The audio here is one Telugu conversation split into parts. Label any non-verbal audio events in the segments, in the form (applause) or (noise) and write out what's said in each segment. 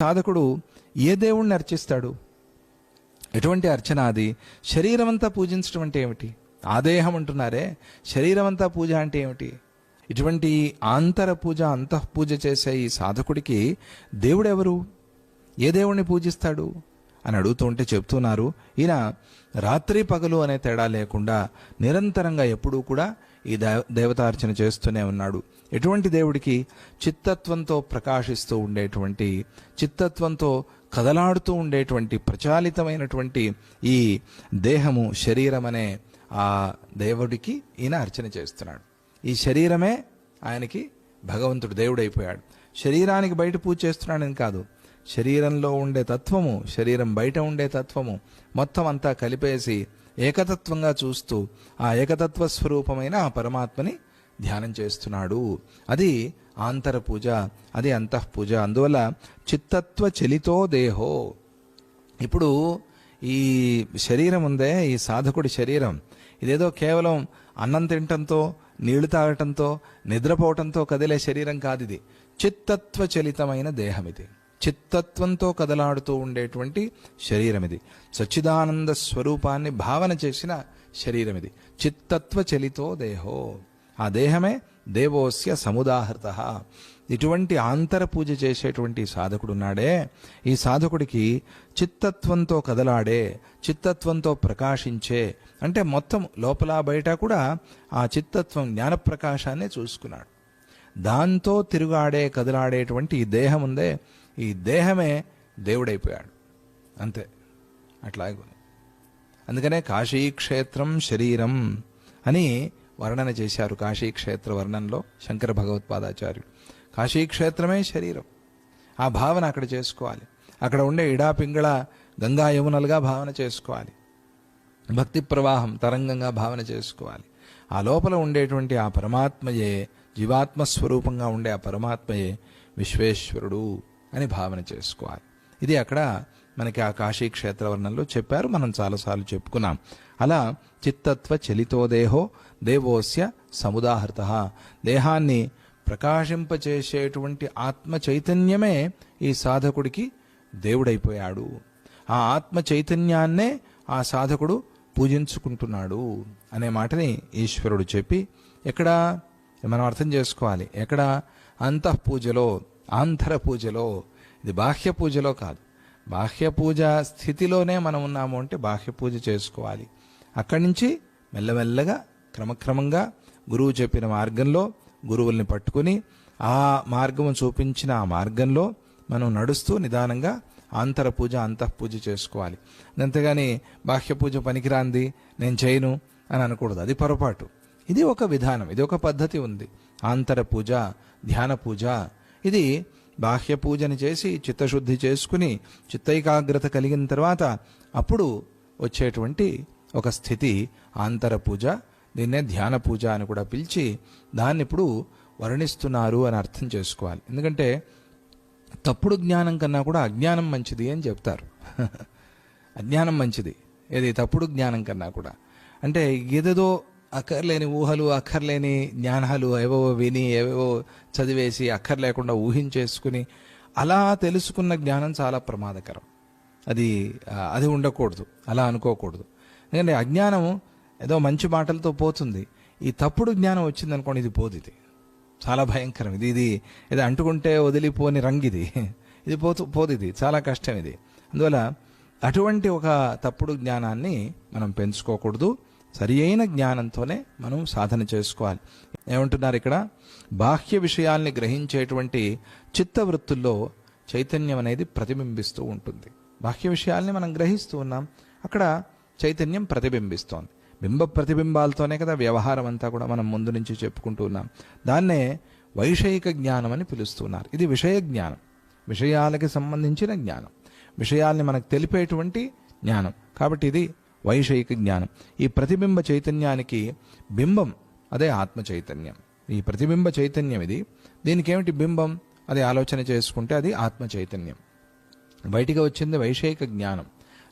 సాధకుడు ఏ దేవుణ్ణి అర్చిస్తాడు? ఎటువంటి అర్చన అది? శరీరం అంతా పూజించడం అంటే ఏమిటి? ఆదేహం అంటున్నారే. శరీరం అంతా పూజ అంటే ఏమిటి? ఇటువంటి ఆంతర పూజ అంతః పూజ చేసే ఈ సాధకుడికి దేవుడెవరు? ఏ దేవుణ్ణి పూజిస్తాడు? అని అడుగుతూ ఉంటే చెప్తున్నారు. ఈయన రాత్రి పగలు అనే తేడా లేకుండా నిరంతరంగా ఎప్పుడూ కూడా ఈ దేవ దేవతార్చన చేస్తూనే ఉన్నాడు. ఎటువంటి దేవుడికి చిత్తత్వంతో ప్రకాశిస్తూ ఉండేటువంటి చిత్తత్వంతో కదలాడుతూ ఉండేటువంటి ప్రచాలితమైనటువంటి ఈ దేహము శరీరం అనే ఆ దేవుడికి ఈయన అర్చన చేస్తున్నాడు. ఈ శరీరమే ఆయనకి భగవంతుడు దేవుడైపోయాడు. శరీరానికి బయట పూజ చేస్తున్నాడని కాదు. శరీరంలో ఉండే తత్వము శరీరం బయట ఉండే తత్వము మొత్తం అంతా కలిపేసి ఏకతత్వంగా చూస్తూ ఆ ఏకతత్వ స్వరూపమైన ఆ పరమాత్మని ధ్యానం చేస్తున్నాడు. అది ఆంతర పూజ అది అంతఃపూజ. అందువల్ల చిత్తత్వ చలితో దేహో. ఇప్పుడు ఈ శరీరం ఉందే ఈ సాధకుడి శరీరం. ఇదేదో కేవలం అన్నం తినటంతో నీళ్ళు తాగటంతో నిద్రపోవటంతో కదిలే శరీరం కాదు ఇది. చిత్తత్వ చలితమైన దేహం ఇది. చిత్తత్వంతో కదలాడుతూ ఉండేటువంటి శరీరం ఇది సచ్చిదానంద స్వరూపాన్ని భావన చేసిన శరీరం ఇది చిత్తత్వ చలితో దేహో. ఆ దేహమే దేవోస్య సముదాహృత. ఇటువంటి ఆంతర పూజ చేసేటువంటి సాధకుడున్నాడే. ఈ సాధకుడికి చిత్తత్వంతో కదలాడే చిత్తత్వంతో ప్రకాశించే అంటే మొత్తం లోపల బయట కూడా ఆ చిత్తత్వం జ్ఞానప్రకాశాన్ని చూసుకున్నాడు. దాంతో తిరుగాడే కదలాడేటువంటి ఈ దేహం ఉందే ఈ దేహమే దేవుడైపోయాడు. అంతే. అట్లాగే అందుకనే కాశీక్షేత్రం శరీరం అని వర్ణన చేశారు కాశీక్షేత్ర వర్ణనలో శంకర భగవత్పాదాచార్యుడు కాశీక్షేత్రమే శరీరం. ఆ భావన అక్కడ చేసుకోవాలి. అక్కడ ఉండే ఇడా పింగళ గంగా యమునలుగా భావన చేసుకోవాలి. భక్తి ప్రవాహం తరంగంగా భావన చేసుకోవాలి. ఆ లోపల ఉండేటువంటి ఆ పరమాత్మయే జీవాత్మ స్వరూపంగా ఉండే ఆ పరమాత్మయే విశ్వేశ్వరుడు. అని భావన చేసుకోవాలి. ఇది అక్కడ మనకి ఆ కాశీ క్షేత్ర వర్ణంలో చెప్పారు. మనం చాలాసార్లు చెప్పుకున్నాం. అలా చిత్తత్వ చలితోదేహో దేవోస్య సముదాహృత. దేహాన్ని ప్రకాశింపచేసేటువంటి ఆత్మ చైతన్యమే ఈ సాధకుడికి దేవుడైపోయాడు. ఆ ఆత్మ చైతన్యాన్నే ఆ సాధకుడు పూజించుకుంటున్నాడు అనే మాటని ఈశ్వరుడు చెప్పి ఎక్కడ మనం అర్థం చేసుకోవాలి. ఎక్కడ అంతః ఆంధ్ర ఆంతర పూజలో ఇది బాహ్య పూజలో కాదు. బాహ్య పూజ స్థితిలోనే మనం ఉన్నాము అంటే బాహ్య పూజ చేసుకోవాలి. అక్కడి నుంచి మెల్లమెల్లగా క్రమక్రమంగా గురువు చెప్పిన మార్గంలో గురువుల్ని పట్టుకుని ఆ మార్గము చూపించిన ఆ మార్గంలో మనం నడుస్తూ నిదానంగా ఆంతర పూజ అంతః పూజ చేసుకోవాలి అంతేగాని బాహ్య పూజ పనికిరాంది నేను చేయను అని అనకూడదు. అది పొరపాటు. ఇది ఒక విధానం ఇది ఒక పద్ధతి ఉంది. ఆంతర పూజ ధ్యాన పూజ ఇది బాహ్య పూజని చేసి చిత్తశుద్ధి చేసుకుని చిత్తైకాగ్రత కలిగిన తర్వాత అప్పుడు వచ్చేటువంటి ఒక స్థితి ఆంతర పూజ. దీన్నే ధ్యాన పూజ అని కూడా పిలిచి దాన్ని ఇప్పుడు వర్ణిస్తున్నారు అని అర్థం చేసుకోవాలి. ఎందుకంటే తప్పుడు జ్ఞానం కన్నా కూడా అజ్ఞానం మంచిది అని చెప్తారు. (laughs) అజ్ఞానం మంచిది. ఏది తప్పుడు జ్ఞానం కన్నా కూడా. అంటే ఏదేదో అక్కర్లేని ఊహలు అక్కర్లేని జ్ఞానాలు ఏవేవో విని ఏవేవో చదివేసి అక్కర్లేకుండా ఊహించేసుకుని అలా తెలుసుకున్న జ్ఞానం చాలా ప్రమాదకరం. అది అది ఉండకూడదు. అలా అనుకోకూడదు. ఎందుకంటే అజ్ఞానం ఏదో మంచి మాటలతో పోతుంది. ఈ తప్పుడు జ్ఞానం వచ్చిందనుకోండి ఇది పోదు ఇది. చాలా భయంకరం. ఇది ఇది ఇది అంటుకుంటే వదిలిపోని రంగు ఇది. ఇది పోతు పోదు ఇది. చాలా కష్టం ఇది. అందువల్ల అటువంటి ఒక తప్పుడు జ్ఞానాన్ని మనం పెంచుకోకూడదు. సరి అయిన జ్ఞానంతోనే మనం సాధన చేసుకోవాలి. ఏమంటున్నారు ఇక్కడ? బాహ్య విషయాల్ని గ్రహించేటువంటి చిత్తవృత్తుల్లో చైతన్యం అనేది ప్రతిబింబిస్తూ ఉంటుంది. బాహ్య విషయాల్ని మనం గ్రహిస్తూ ఉన్నాం. అక్కడ చైతన్యం ప్రతిబింబిస్తోంది. బింబ ప్రతిబింబాలతోనే కదా వ్యవహారం అంతా కూడా మనం ముందు నుంచి చెప్పుకుంటూ ఉన్నాం. దాన్నే వైషయిక జ్ఞానం అని పిలుస్తున్నారు. ఇది విషయ జ్ఞానం. విషయాలకి సంబంధించిన జ్ఞానం. విషయాల్ని మనకు తెలిపేటువంటి జ్ఞానం. కాబట్టి ఇది వైషయిక జ్ఞానం. ఈ ప్రతిబింబ చైతన్యానికి బింబం అదే ఆత్మ చైతన్యం. ఈ ప్రతిబింబ చైతన్యం ఇది. దీనికి ఏమిటి బింబం? అది ఆలోచన చేసుకుంటే అది ఆత్మ చైతన్యం. బయటికి వచ్చింది వైషయిక జ్ఞానం.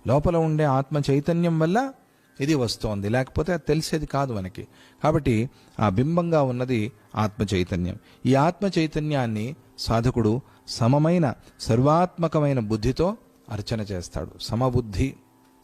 లోపల ఉండే ఆత్మ చైతన్యం వల్ల ఇది వస్తోంది. లేకపోతే అది తెలిసేది కాదు మనకి. కాబట్టి ఆ బింబంగా ఉన్నది ఆత్మ చైతన్యం. ఈ ఆత్మ చైతన్యాన్ని సాధకుడు సమమైన సర్వాత్మకమైన బుద్ధితో అర్చన చేస్తాడు. సమబుద్ధి.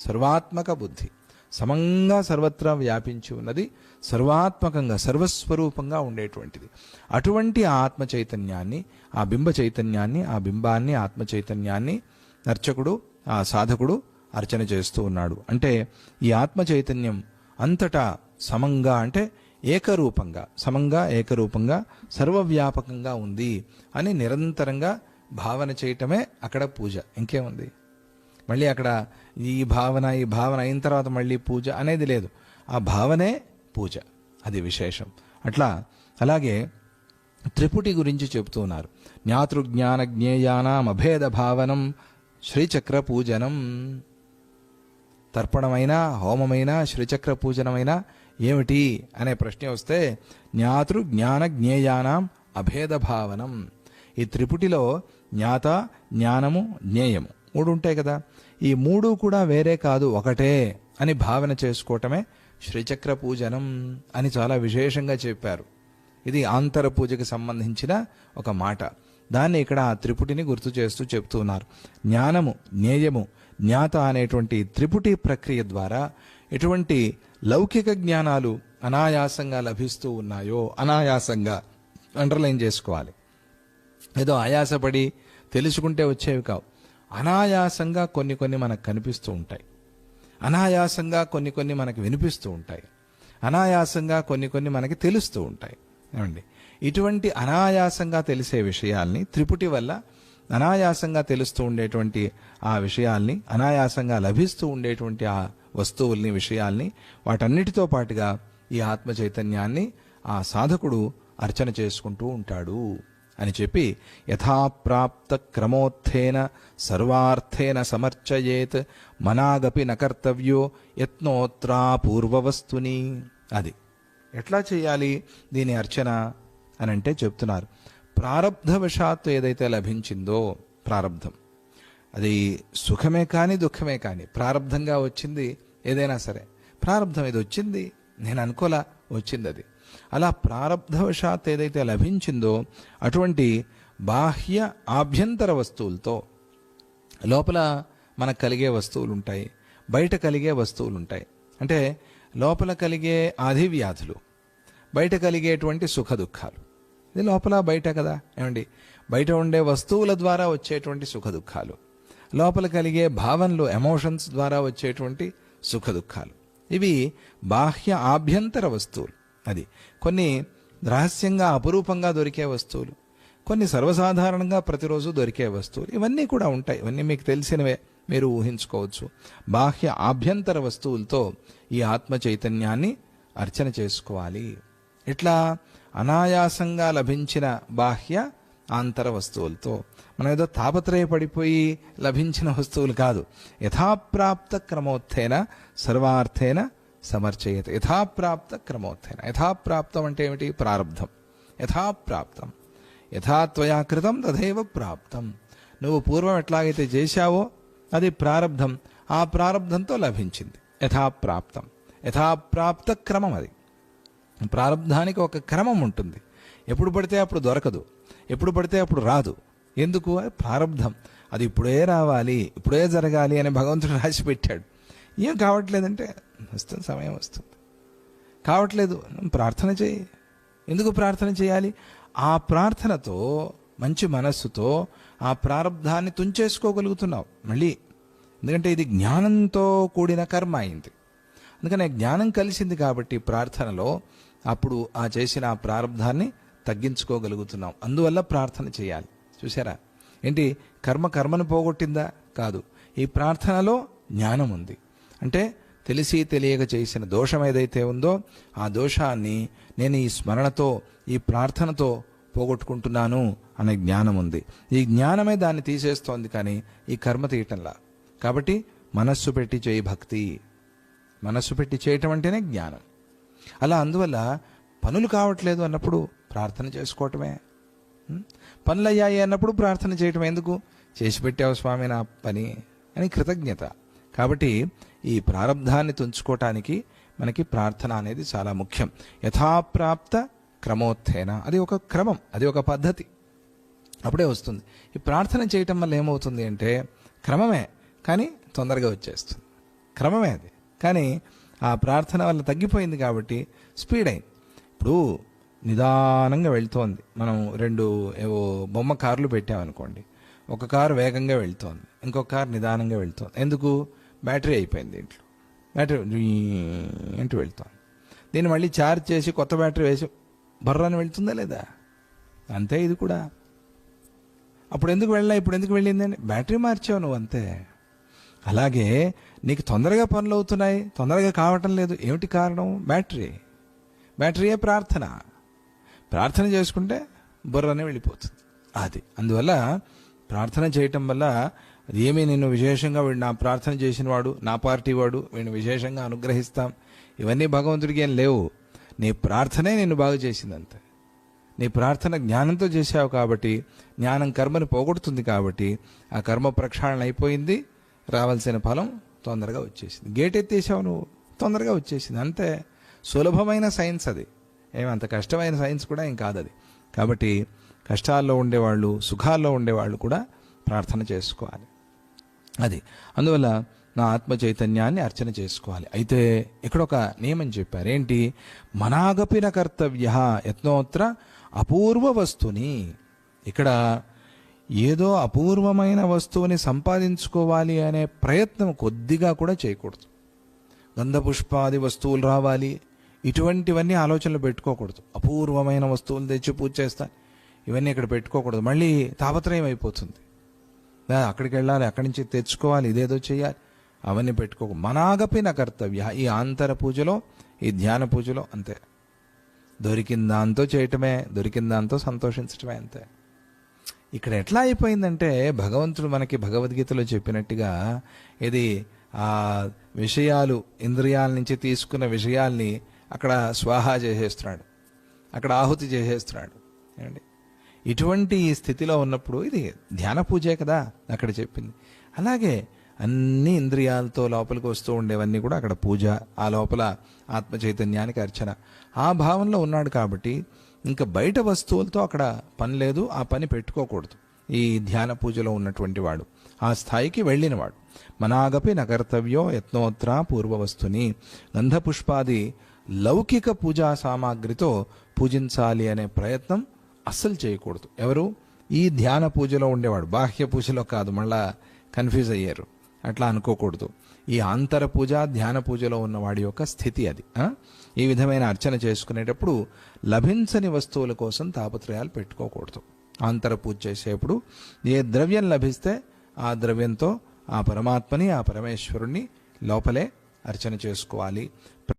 సర్వాత్మక బుద్ధి. సమంగా సర్వత్రా వ్యాపించి ఉన్నది సర్వాత్మకంగా సర్వస్వరూపంగా ఉండేటువంటిది. అటువంటి ఆత్మ చైతన్యాన్ని ఆ బింబ చైతన్యాన్ని ఆ బింబాన్ని ఆత్మ చైతన్యాన్ని అర్చకుడు ఆ సాధకుడు అర్చన చేస్తూ ఉన్నాడు. అంటే ఈ ఆత్మ చైతన్యం అంతటా సమంగా అంటే ఏకరూపంగా సమంగా ఏకరూపంగా సర్వవ్యాపకంగా ఉంది అని నిరంతరంగా భావన చేయటమే అక్కడ పూజ. ఇంకేముంది? మళ్ళీ అక్కడ ఈ భావన ఈ భావన అయిన తర్వాత మళ్ళీ పూజ అనేది లేదు. ఆ భావనే పూజ. అది విశేషం. అట్లా అలాగే త్రిపుటి గురించి చెబుతున్నారు జ్ఞాతృజ్ఞాన జ్ఞేయానాం అభేద భావనం శ్రీచక్ర పూజనం. తర్పణమైనా హోమమైనా శ్రీచక్ర పూజనమైనా ఏమిటి అనే ప్రశ్న వస్తే జ్ఞాతృ జ్ఞాన జ్ఞేయానాం అభేద భావనం. ఈ త్రిపుటిలో జ్ఞాత జ్ఞానము జ్ఞేయము మూడు ఉంటాయి కదా. ఈ మూడు కూడా వేరే కాదు ఒకటే అని భావన చేసుకోవటమే శ్రీచక్ర పూజనం అని చాలా విశేషంగా చెప్పారు. ఇది ఆంతర పూజకి సంబంధించిన ఒక మాట. దాన్ని ఇక్కడ ఆ త్రిపుటిని గుర్తు చేస్తూ చెప్తున్నారు. జ్ఞానము జ్ఞేయము జ్ఞాత అనేటువంటి త్రిపుటి ప్రక్రియ ద్వారా ఎటువంటి లౌకిక జ్ఞానాలు అనాయాసంగా లభిస్తూ ఉన్నాయో అనాయాసంగా అండర్లైన్ చేసుకోవాలి. ఏదో ఆయాసపడి తెలుసుకుంటే వచ్చేవి కావు. అనాయాసంగా కొన్ని కొన్ని మనకు కనిపిస్తూ ఉంటాయి. అనాయాసంగా కొన్ని కొన్ని మనకు వినిపిస్తూ ఉంటాయి. అనాయాసంగా కొన్ని కొన్ని మనకి తెలుస్తూ ఉంటాయి. ఏమండి? ఇటువంటి అనాయాసంగా తెలిసే విషయాల్ని త్రిపుటి వల్ల అనాయాసంగా తెలుస్తూ ఉండేటువంటి ఆ విషయాల్ని అనాయాసంగా లభిస్తూ ఉండేటువంటి ఆ వస్తువుల్ని విషయాల్ని వాటన్నిటితో పాటుగా ఈ ఆత్మ చైతన్యాన్ని ఆ సాధకుడు అర్చన చేసుకుంటూ ఉంటాడు. అని చెప్పి యథాప్రాప్త క్రమోత్థేన సర్వార్థేన సమర్చయేత్ మనాగపి నకర్తవ్యో యత్నోత్రా పూర్వవస్తుని అది. ఎట్లా చేయాలి దీని అర్చన అని అంటే చెప్తున్నారు. ప్రారబ్ధవశాత్తు ఏదైతే లభించిందో ప్రారబ్ధం అది సుఖమే కానీ దుఃఖమే కానీ ప్రారబ్ధంగా వచ్చింది ఏదైనా సరే. ప్రారబ్ధం ఇది వచ్చింది. నేను అనుకోలా వచ్చింది అది. అలా ప్రారంధవశాత్ ఏదైతే లభించిందో అటువంటి బాహ్య ఆభ్యంతర వస్తువులతో లోపల మనకు కలిగే వస్తువులు ఉంటాయి బయట కలిగే వస్తువులు ఉంటాయి అంటే లోపల కలిగే ఆధివ్యాధులు బయట కలిగేటువంటి సుఖ దుఃఖాలు ఇది లోపల బయట కదా? ఏమండి? బయట ఉండే వస్తువుల ద్వారా వచ్చేటువంటి సుఖ దుఃఖాలు లోపల కలిగే భావనలు ఎమోషన్స్ ద్వారా వచ్చేటువంటి సుఖ దుఃఖాలు ఇవి బాహ్య ఆభ్యంతర వస్తువులు. అది. కొన్ని రహస్యంగా అపురూపంగా దొరికే వస్తువులు. కొన్ని సర్వసాధారణంగా ప్రతిరోజు దొరికే వస్తువులు. ఇవన్నీ కూడా ఉంటాయి. ఇవన్నీ మీకు తెలిసినవే. మీరు ఊహించుకోవచ్చు. బాహ్య ఆభ్యంతర వస్తువులతో ఈ ఆత్మ చైతన్యాన్ని అర్చన చేసుకోవాలి. ఇట్లా అనాయాసంగా లభించిన బాహ్య ఆంతర వస్తువులతో. మనం ఏదో తాపత్రయపడిపోయి లభించిన వస్తువులు కాదు. యథాప్రాప్త క్రమోత్థేన సర్వార్థేన సమర్చయత. యథాప్రాప్త క్రమోత్థైన యథాప్రాప్తం అంటే ఏమిటి? ప్రారంధం యథాప్రాప్తం. యథాత్వయా కృతం తథైవ ప్రాప్తం. నువ్వు పూర్వం ఎట్లాగైతే చేశావో అది ప్రారంధం ఆ ప్రారంధంతో లభించింది. యథాప్రాప్తం. యథాప్రాప్త క్రమం అది. ప్రారంధానికి ఒక క్రమం ఉంటుంది. ఎప్పుడు పడితే అప్పుడు దొరకదు. ఎప్పుడు పడితే అప్పుడు రాదు. ఎందుకు? అది ప్రారంధం అది ఇప్పుడే రావాలి. ఇప్పుడే జరగాలి అని భగవంతుడు రాసి పెట్టాడు. ఏం కావట్లేదంటే వస్తుంది సమయం వస్తుంది. కావట్లేదు ప్రార్థన చేయి. ఎందుకు ప్రార్థన చేయాలి? ఆ ప్రార్థనతో మంచి మనస్సుతో ఆ ప్రారంధాన్ని తుంచేసుకోగలుగుతున్నావు. మళ్ళీ ఎందుకంటే ఇది జ్ఞానంతో కూడిన కర్మ అయింది. అందుకనే జ్ఞానం కలిసింది కాబట్టి ప్రార్థనలో అప్పుడు ఆ చేసిన ఆ ప్రారంధాన్ని తగ్గించుకోగలుగుతున్నాం అందువల్ల ప్రార్థన చేయాలి. చూసారా ఏంటి? కర్మ కర్మను పోగొట్టిందా? కాదు. ఈ ప్రార్థనలో జ్ఞానం ఉంది. అంటే తెలిసి తెలియక చేసిన దోషం ఏదైతే ఉందో ఆ దోషాన్ని నేను ఈ స్మరణతో ఈ ప్రార్థనతో పోగొట్టుకుంటున్నాను అనే జ్ఞానం ఉంది. ఈ జ్ఞానమే దాన్ని తీసేస్తోంది కానీ ఈ కర్మ తీయటంలా. కాబట్టి మనస్సు పెట్టి చేయి భక్తి. మనస్సు పెట్టి చేయటం అంటేనే జ్ఞానం. అలా అందువల్ల పనులు కావట్లేదు అన్నప్పుడు ప్రార్థన చేసుకోవటమే. పనులు అయ్యాయి అన్నప్పుడు ప్రార్థన చేయటం ఎందుకు? చేసి పెట్టావు స్వామి నా పని అని కృతజ్ఞత. కాబట్టి ఈ ప్రారంధాన్ని తుంచుకోవటానికి మనకి ప్రార్థన అనేది చాలా ముఖ్యం. యథాప్రాప్త క్రమోత్థేన అది ఒక క్రమం అది ఒక పద్ధతి. అప్పుడే వస్తుంది. ఈ ప్రార్థన చేయటం వల్ల ఏమవుతుంది అంటే క్రమమే కానీ తొందరగా వచ్చేస్తుంది. క్రమమే అది. కానీ ఆ ప్రార్థన వల్ల తగ్గిపోయింది కాబట్టి స్పీడ్ అయింది ఇప్పుడు నిదానంగా వెళ్తోంది. మనం రెండు ఏవో బొమ్మ కార్లు పెట్టామనుకోండి. ఒక కారు వేగంగా వెళ్తోంది. ఇంకొక కారు నిదానంగా వెళ్తోంది. ఎందుకు? బ్యాటరీ అయిపోయింది దీంట్లో బ్యాటరీ అంటూ వెళ్తాం. దీన్ని మళ్ళీ ఛార్జ్ చేసి కొత్త బ్యాటరీ వేసి బర్రాని వెళ్తుందా లేదా? అంతే ఇది కూడా. అప్పుడు ఎందుకు వెళ్ళా ఇప్పుడు ఎందుకు వెళ్ళిందని బ్యాటరీ మార్చావు నువ్వు అంతే. అలాగే నీకు తొందరగా పనులు అవుతున్నాయి తొందరగా కావటం లేదు. ఏమిటి కారణం? బ్యాటరీ. బ్యాటరీయే ప్రార్థన. ప్రార్థన చేసుకుంటే బుర్రనే వెళ్ళిపోతుంది. అది. అందువల్ల ప్రార్థన చేయటం వల్ల అది ఏమీ? నేను విశేషంగా వీడు నా ప్రార్థన చేసిన వాడు నా పార్టీ వాడు వీడిని విశేషంగా అనుగ్రహిస్తాం. ఇవన్నీ భగవంతుడికి ఏం లేవు. నీ ప్రార్థనే నిన్ను బాగు చేసింది అంతే నీ ప్రార్థన జ్ఞానంతో చేశావు కాబట్టి జ్ఞానం కర్మని పోగొడుతుంది కాబట్టి ఆ కర్మ ప్రక్షాళన అయిపోయింది రావాల్సిన ఫలం తొందరగా వచ్చేసింది. గేట్ ఎత్తేసావు నువ్వు తొందరగా వచ్చేసింది. అంతే. సులభమైన సైన్స్ అది. ఏమంత కష్టమైన సైన్స్ కూడా ఏం కాదు అది కాబట్టి కష్టాల్లో ఉండేవాళ్ళు సుఖాల్లో ఉండేవాళ్ళు కూడా ప్రార్థన చేసుకోవాలి. అది. అందువల్ల నా ఆత్మ చైతన్యాన్ని అర్చన చేసుకోవాలి. అయితే ఇక్కడ ఒక నియమం చెప్పారు. ఏంటి? మనాగపిన కర్తవ్య యత్నోత్ర అపూర్వ వస్తుని. ఇక్కడ ఏదో అపూర్వమైన వస్తువుని సంపాదించుకోవాలి అనే ప్రయత్నం కొద్దిగా కూడా చేయకూడదు. గంధపుష్పాది వస్తువులు రావాలి. ఇటువంటివన్నీ ఆలోచనలు పెట్టుకోకూడదు. అపూర్వమైన వస్తువులు తెచ్చి పూజ చేస్తా. ఇవన్నీ ఇక్కడ పెట్టుకోకూడదు. మళ్ళీ తాపత్రయం అయిపోతుంది. దా, అక్కడికి వెళ్ళాలి అక్కడి నుంచి తెచ్చుకోవాలి ఇదేదో చేయాలి అవన్నీ పెట్టుకో మనాగపిన కర్తవ్య ఈ ఆంతర పూజలో ఈ ధ్యాన పూజలో అంతే. దొరికిన దాంతో చేయటమే దొరికిన దాంతో సంతోషించటమే అంతే. ఇక్కడ ఎట్లా అయిపోయిందంటే భగవంతుడు మనకి భగవద్గీతలో చెప్పినట్టుగా ఇది ఆ విషయాలు ఇంద్రియాల నుంచి తీసుకున్న విషయాల్ని అక్కడ స్వాహా చేసేస్తున్నాడు. అక్కడ ఆహుతి చేసేస్తున్నాడు. ఏమండి? ఇటువంటి స్థితిలో ఉన్నప్పుడు ఇది ధ్యాన పూజే కదా అక్కడ చెప్పింది. అలాగే అన్ని ఇంద్రియాలతో లోపలికి వస్తూ ఉండేవన్నీ కూడా అక్కడ పూజ ఆ లోపల ఆత్మ చైతన్యానికి అర్చన. ఆ భావంలో ఉన్నాడు కాబట్టి ఇంకా బయట వస్తువులతో అక్కడ పని లేదు ఆ పని పెట్టుకోకూడదు. ఈ ధ్యాన పూజలో ఉన్నటువంటి వాడు ఆ స్థాయికి వెళ్ళినవాడు. మనాగపి నకర్తవ్యో యత్నోత్ర పూర్వవస్తుని గంధపుష్పాది లౌకిక పూజా సామాగ్రితో పూజించాలి అనే ప్రయత్నం అస్సలు చేయకూడదు. ఎవరు? ఈ ధ్యాన పూజలో ఉండేవాడు. బాహ్య పూజలో కాదు మళ్ళా కన్ఫ్యూజ్ అయ్యారు. అట్లా అనుకోకూడదు. ఈ ఆంతర పూజ ధ్యాన పూజలో ఉన్నవాడి యొక్క స్థితి అది. ఈ విధమైన అర్చన చేసుకునేటప్పుడు లభించని వస్తువుల కోసం తాపత్రయాలు పెట్టుకోకూడదు. ఆంతర పూజ చేసేప్పుడు ఏ ద్రవ్యం లభిస్తే ఆ ద్రవ్యంతో ఆ పరమాత్మని ఆ పరమేశ్వరుణ్ణి లోపలే అర్చన చేసుకోవాలి.